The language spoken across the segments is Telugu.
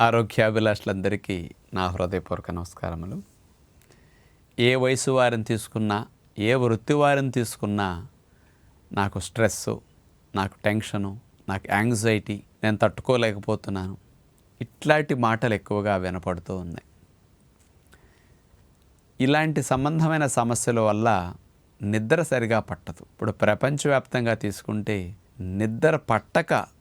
ఆరోగ్యాభిలాషులందరికీ నా హృదయపూర్వక నమస్కారములు. ఏ వయసు వారిని తీసుకున్నా ఏ వృత్తి వారిని తీసుకున్నా నాకు స్ట్రెస్ నాకు టెన్షను నాకు యాంగ్జైటీ నేను తట్టుకోలేకపోతున్నాను. ఇట్లాంటి మాటలు ఎక్కువగా వినపడుతూ ఉన్నాయి. ఇలాంటి సంబంధమైన సమస్యల వల్ల నిద్ర సరిగా పట్టదు. ఇప్పుడు ప్రపంచవ్యాప్తంగా తీసుకుంటే నిద్ర పట్టక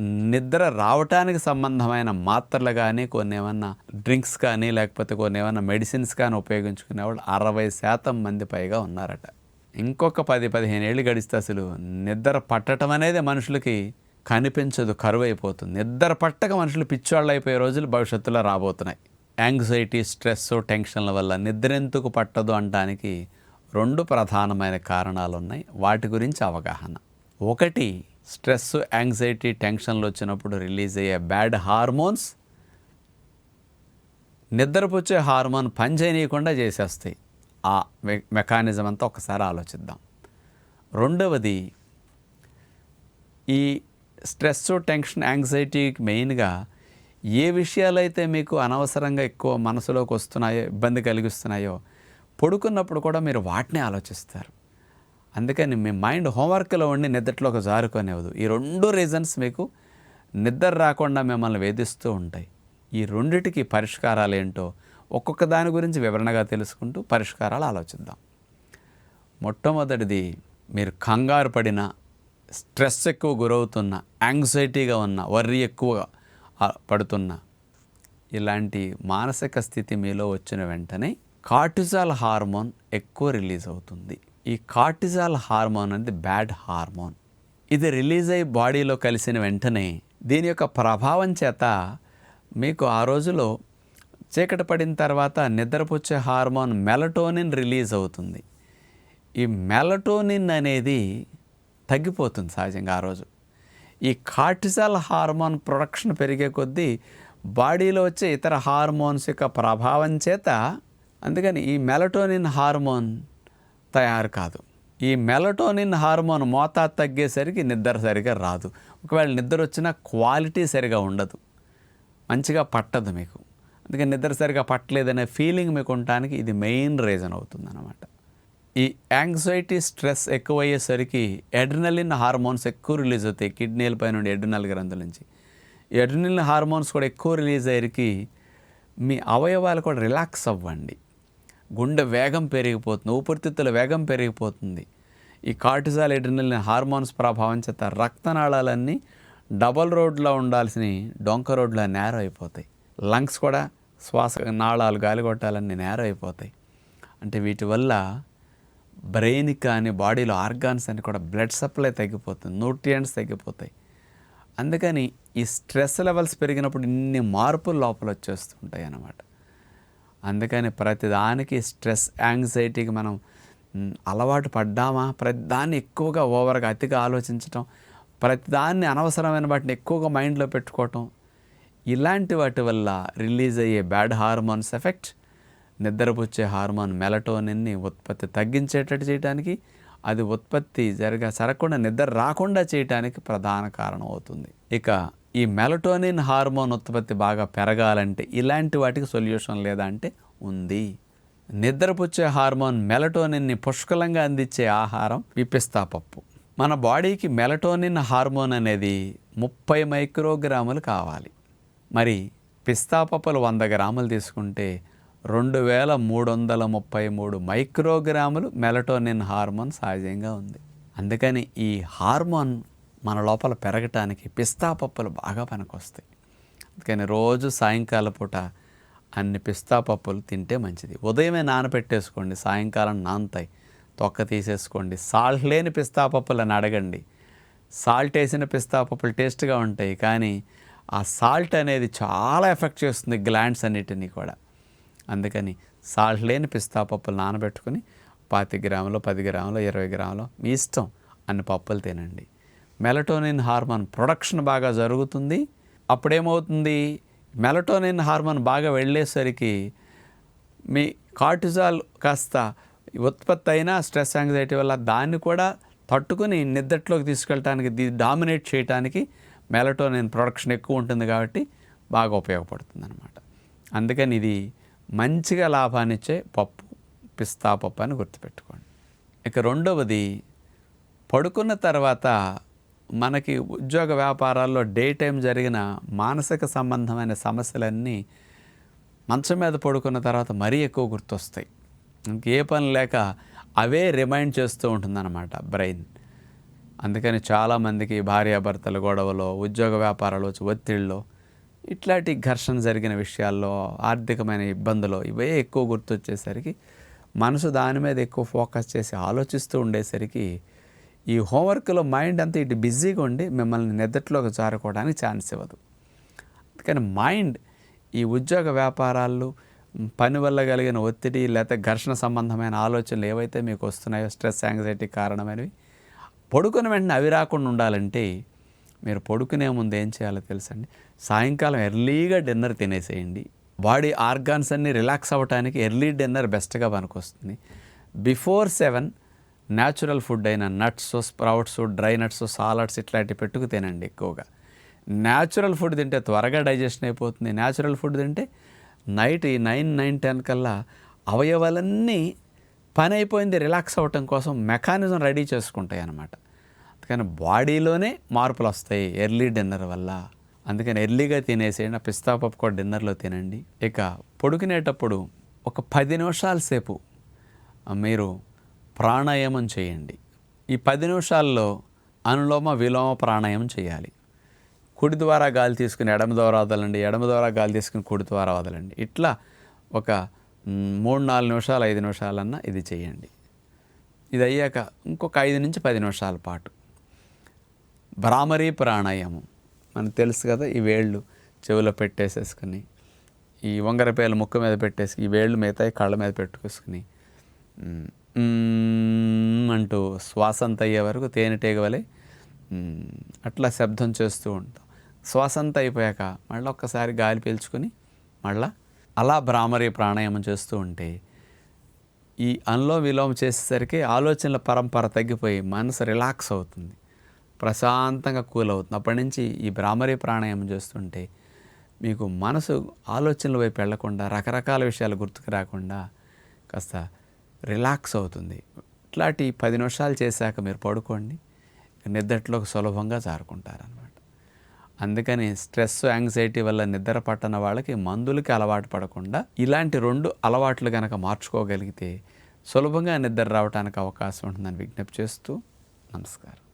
నిద్ర రావటానికి సంబంధమైన మాత్రలు కానీ కొన్ని ఏమన్నా డ్రింక్స్ కానీ లేకపోతే కొన్ని ఏమన్నా మెడిసిన్స్ కానీ ఉపయోగించుకునే వాళ్ళు అరవై శాతం మంది పైగా ఉన్నారట. ఇంకొక పది పదిహేను ఏళ్ళు గడిస్తే అసలు నిద్ర పట్టడం అనేది మనుషులకి కనిపించదు కరువు అయిపోతుంది నిద్ర పట్టక మనుషులు పిచ్చోళ్ళు అయిపోయే రోజులు భవిష్యత్తులో రాబోతున్నాయి. యాంగ్జైటీ స్ట్రెస్ టెన్షన్ల వల్ల నిద్ర ఎందుకు పట్టదు అనడానికి రెండు ప్రధానమైన కారణాలు ఉన్నాయి వాటి గురించి అవగాహన. ఒకటి స్ట్రెస్ యాంగ్జైటీ టెన్షన్లు వచ్చినప్పుడు రిలీజ్ అయ్యే బ్యాడ్ హార్మోన్స్ నిద్రపుచ్చే హార్మోన్ పనిచేయనీయకుండా చేసేస్తాయి. ఆ మె- మెకానిజం అంతా ఒకసారి ఆలోచిద్దాం. రెండవది ఈ స్ట్రెస్ టెన్షన్ యాంగ్జైటీకి మెయిన్గా ఏ విషయాలైతే మీకు అనవసరంగా ఎక్కువ మనసులోకి వస్తున్నాయో ఇబ్బంది కలిగిస్తున్నాయో పడుకున్నప్పుడు కూడా మీరు వాటినే ఆలోచిస్తారు. అందుకని మీ మైండ్ హోంవర్క్లో ఉండి నిద్రలోకి జారుకొనేవదు ఈ రెండు రీజన్స్ మీకు నిద్ర రాకుండా మిమ్మల్ని వేధిస్తూ ఉంటాయి. ఈ రెండిటికి పరిష్కారాలు ఏంటో ఒక్కొక్క దాని గురించి వివరణగా తెలుసుకుంటూ పరిష్కారాలు ఆలోచిద్దాం. మొట్టమొదటిది మీరు కంగారు పడిన స్ట్రెస్ ఎక్కువ గురవుతున్న యాంగ్జైటీగా ఉన్న వర్రీ ఎక్కువగా పడుతున్న ఇలాంటి మానసిక స్థితి మీలో వచ్చిన వెంటనే కార్టిజాల్ హార్మోన్ ఎక్కువ రిలీజ్ అవుతుంది. ఈ కార్టిజాల్ హార్మోన్ అనేది బ్యాడ్ హార్మోన్. ఇది రిలీజ్ అయ్యి బాడీలో కలిసిన వెంటనే దీని యొక్క ప్రభావం చేత మీకు ఆ రోజులో చీకటి పడిన తర్వాత నిద్రపుచ్చే హార్మోన్ మెలటోనిన్ రిలీజ్ అవుతుంది. ఈ మెలటోనిన్ అనేది తగ్గిపోతుంది సహజంగా ఆ రోజు. ఈ కార్టిజాల్ హార్మోన్ ప్రొడక్షన్ పెరిగే కొద్దీ బాడీలో వచ్చే ఇతర హార్మోన్స్ యొక్క ప్రభావం చేత అందుకని ఈ మెలటోనిన్ హార్మోన్ తయారు కాదు ఈ మెలటోనిన్ హార్మోన్ మోతాదు తగ్గేసరికి నిద్ర సరిగా రాదు. ఒకవేళ నిద్ర వచ్చినా క్వాలిటీ సరిగా ఉండదు. మంచిగా పట్టదు మీకు. అందుకే నిద్ర సరిగా పట్టలేదనే ఫీలింగ్ మీకు ఉండటానికి ఇది మెయిన్ రీజన్ అవుతుంది అనమాట ఈ యాంగ్జైటీ స్ట్రెస్ ఎక్కువయ్యేసరికి ఎడ్రినలిన్ హార్మోన్స్ ఎక్కువ రిలీజ్ అవుతాయి కిడ్నీల పై నుండి ఎడ్రినల్ గ్రంథుల నుంచి. ఎడ్రినలిన్ హార్మోన్స్ కూడా ఎక్కువ రిలీజ్ అయ్యేకి మీ అవయవాలు కూడా రిలాక్స్ అవ్వండి. గుండె వేగం పెరిగిపోతుంది ఊపిరితిత్తుల వేగం పెరిగిపోతుంది. ఈ కార్టిజాల్ ఎడ్రినలిన్ హార్మోన్స్ ప్రభావం చేత రక్తనాళాలన్నీ డబల్ రోడ్లో ఉండాల్సిన డొంక రోడ్లో నేరో అయిపోతాయి. లంగ్స్ కూడా శ్వాస నాళాలు గాలిగొట్టాలన్నీ నేరో అయిపోతాయి. అంటే వీటి వల్ల బ్రెయిన్ కానీ బాడీలో ఆర్గాన్స్ అని కూడా బ్లడ్ సప్లై తగ్గిపోతుంది న్యూట్రియంట్స్ తగ్గిపోతాయి. అందుకని ఈ స్ట్రెస్ లెవెల్స్ పెరిగినప్పుడు ఇన్ని మార్పులు లోపల వచ్చేస్తుంటాయి అన్నమాట అందుకని ప్రతిదానికి స్ట్రెస్ యాంగ్జైటీకి మనం అలవాటు పడ్డామా? ప్రతిదాన్ని ఎక్కువగా ఓవర్గా అతిగా ఆలోచించటం ప్రతిదాన్ని అనవసరమైన వాటిని ఎక్కువగా మైండ్లో పెట్టుకోవటం ఇలాంటి వాటి వల్ల రిలీజ్ అయ్యే బ్యాడ్ హార్మోన్స్ ఎఫెక్ట్ నిద్రపుచ్చే హార్మోన్ మెలటోనిన్ని ఉత్పత్తి తగ్గించేటట్టు చేయడానికి అది ఉత్పత్తి జరగ సరకుండా నిద్ర రాకుండా చేయడానికి ప్రధాన కారణం అవుతుంది. ఇక ఈ మెలటోనిన్ హార్మోన్ ఉత్పత్తి బాగా పెరగాలంటే ఇలాంటి వాటికి సొల్యూషన్ లేదా అంటే ఉంది. నిద్రపుచ్చే హార్మోన్ మెలటోనిన్ని పుష్కలంగా అందించే ఆహారం ఈ పిస్తా పప్పు మన బాడీకి మెలటోనిన్ హార్మోన్ అనేది ముప్పై మైక్రోగ్రాములు కావాలి. మరి పిస్తా పప్పులు వంద గ్రాములు తీసుకుంటే రెండు వేల మూడు వందల ముప్పై మూడు మైక్రోగ్రాములు మెలటోనిన్ హార్మోన్ సహజంగా ఉంది. అందుకని ఈ హార్మోన్ మన లోపల పెరగటానికి పిస్తా పప్పులు బాగా పనికొస్తాయి. అందుకని రోజు సాయంకాల పూట అన్ని పిస్తా పప్పులు తింటే మంచిది. ఉదయమే నానబెట్టేసుకోండి సాయంకాలం నానుతాయి. తొక్క తీసేసుకోండి. సాల్ట్ లేని పిస్తా పప్పులు అని అడగండి. సాల్ట్ వేసిన పిస్తా పప్పులు టేస్ట్గా ఉంటాయి కానీ ఆ సాల్ట్ అనేది చాలా ఎఫెక్ట్ చేస్తుంది గ్లాండ్స్ అన్నిటినీ కూడా. అందుకని సాల్ట్ లేని పిస్తా పప్పులు నానబెట్టుకుని పాతి గ్రాములు పది గ్రాములు ఇరవై గ్రాములు మీ ఇష్టం అన్ని పప్పులు తినండి. మెలటోనిన్ హార్మోన్ ప్రొడక్షన్ బాగా జరుగుతుంది. అప్పుడేమవుతుంది? మెలటోనిన్ హార్మోన్ బాగా వెళ్ళేసరికి మీ కార్టిజాల్ కాస్త ఉత్పత్తి అయిన స్ట్రెస్ యాంగ్జైటీ వల్ల దాన్ని కూడా తట్టుకుని నిద్దట్లోకి తీసుకెళ్ళటానికి ది డామినేట్ చేయడానికి మెలటోనిన్ ప్రొడక్షన్ ఎక్కువ ఉంటుంది కాబట్టి బాగా ఉపయోగపడుతుంది అనమాట అందుకని ఇది మంచిగా లాభాన్నిచ్చే పప్పు పిస్తా పప్పు అని గుర్తుపెట్టుకోండి. ఇక రెండవది పడుకున్న తర్వాత మనకి ఉద్యోగ వ్యాపారాల్లో డే టైం జరిగిన మానసిక సంబంధమైన సమస్యలన్నీ మంచం మీద పడుకున్న తర్వాత మరీ ఎక్కువ గుర్తొస్తాయి. ఇంకే పని లేక అవే రిమైండ్ చేస్తూ ఉంటుందన్నమాట బ్రెయిన్. అందుకని చాలామందికి భార్యాభర్తల గొడవలో ఉద్యోగ వ్యాపారాలు వచ్చి ఒత్తిడిలో ఇట్లాంటి ఘర్షణ జరిగిన విషయాల్లో ఆర్థికమైన ఇబ్బందులు ఇవే ఎక్కువ గుర్తొచ్చేసరికి మనసు దాని మీద ఎక్కువ ఫోకస్ చేసి ఆలోచిస్తూ ఉండేసరికి ఈ హోంవర్క్లో మైండ్ అంతా ఇటు బిజీగా ఉండి మిమ్మల్ని నిద్రలోకి జారుకోవడానికి ఛాన్స్ ఇవ్వదు. అందుకని మైండ్ ఈ ఉద్యోగ వ్యాపారాలు పని వల్ల కలిగిన ఒత్తిడి లేకపోతే ఘర్షణ సంబంధమైన ఆలోచనలు ఏవైతే మీకు వస్తున్నాయో స్ట్రెస్ యాంగ్జైటీ కారణమైనవి పడుకున్న వెంటనే అవి రాకుండా ఉండాలంటే మీరు పడుకునే ముందు ఏం చేయాలో తెలుసండి? సాయంకాలం ఎర్లీగా డిన్నర్ తినేసేయండి. బాడీ ఆర్గాన్స్ అన్నీ రిలాక్స్ అవ్వడానికి ఎర్లీ డిన్నర్ బెస్ట్గా పనికొస్తుంది. బిఫోర్ సెవెన్ న్యాచురల్ ఫుడ్ అయిన nuts sprouts dry nuts salads ఇట్లాంటివి పెట్టుకు తినండి ఎక్కువగా. న్యాచురల్ ఫుడ్ తింటే త్వరగా డైజెషన్ అయిపోతుంది. న్యాచురల్ ఫుడ్ తింటే నైట్ ఈ నైన్ నైన్ టెన్ కల్లా అవయవాలన్నీ పని అయిపోయింది రిలాక్స్ అవ్వటం కోసం మెకానిజం రెడీ చేసుకుంటాయి అన్నమాట. అందుకని బాడీలోనే మార్పులు వస్తాయి ఎర్లీ డిన్నర్ వల్ల. అందుకని ఎర్లీగా తినేసేయండి ఆ పిస్తా పప్పు కూడా డిన్నర్లో తినండి. ఇక పొడుకునేటప్పుడు ఒక పది నిమిషాల సేపు మీరు ప్రాణాయామం చేయండి. ఈ పది నిమిషాల్లో అనులోమ విలోమ ప్రాణాయామం చేయాలి. కుడి ద్వారా గాలి తీసుకుని ఎడమ ద్వారా వదలండి ఎడమ ద్వారా గాలి తీసుకుని కుడి ద్వారా వదలండి. ఇట్లా ఒక మూడు నాలుగు నిమిషాలు ఐదు నిమిషాలన్నా ఇది చేయండి. ఇది అయ్యాక ఇంకొక ఐదు నుంచి పది నిమిషాల పాటు. భ్రామరీ ప్రాణాయామం. మనకు తెలుసు కదా ఈ వేళ్ళు చెవిలో పెట్టేసేసుకుని ఈ వంగరపేల ముక్కు మీద పెట్టేసి ఈ వేళ్ళు మిగతాయి కళ్ళ మీద పెట్టుకేసుకుని అంటూ శ్వాసంత అయ్యే వరకు తేనెటీగ వలె అట్లా శబ్దం చేస్తూ ఉంటాం. శ్వాసంత అయిపోయాక మళ్ళీ ఒక్కసారి గాలి పీల్చుకొని మళ్ళా అలా భ్రామరి ప్రాణాయామం చేస్తూ ఉంటే ఈ అనులో విలోమం చేసేసరికి ఆలోచనల పరంపర తగ్గిపోయి మనసు రిలాక్స్ అవుతుంది. ప్రశాంతంగా కూల్ అవుతుంది. అప్పటి నుంచి ఈ భ్రామరి ప్రాణాయామం చేస్తుంటే మీకు మనసు ఆలోచనల వైపు వెళ్ళకుండా రకరకాల విషయాలు గుర్తుకు రాకుండా కాస్త రిలాక్స్ అవుతుంది. ఇట్లాంటి పది నిమిషాలు చేశాక మీరు పడుకోండి. నిద్రలోకి సులభంగా జారుకుంటారనమాట అందుకని స్ట్రెస్ యాంగ్జైటీ వల్ల నిద్ర పట్టన వాళ్ళకి మందులకి అలవాటు పడకుండా ఇలాంటి రెండు అలవాట్లు కనుక మార్చుకోగలిగితే సులభంగా నిద్ర రావడానికి అవకాశం ఉంటుందని విజ్ఞప్తి చేస్తూ నమస్కారం.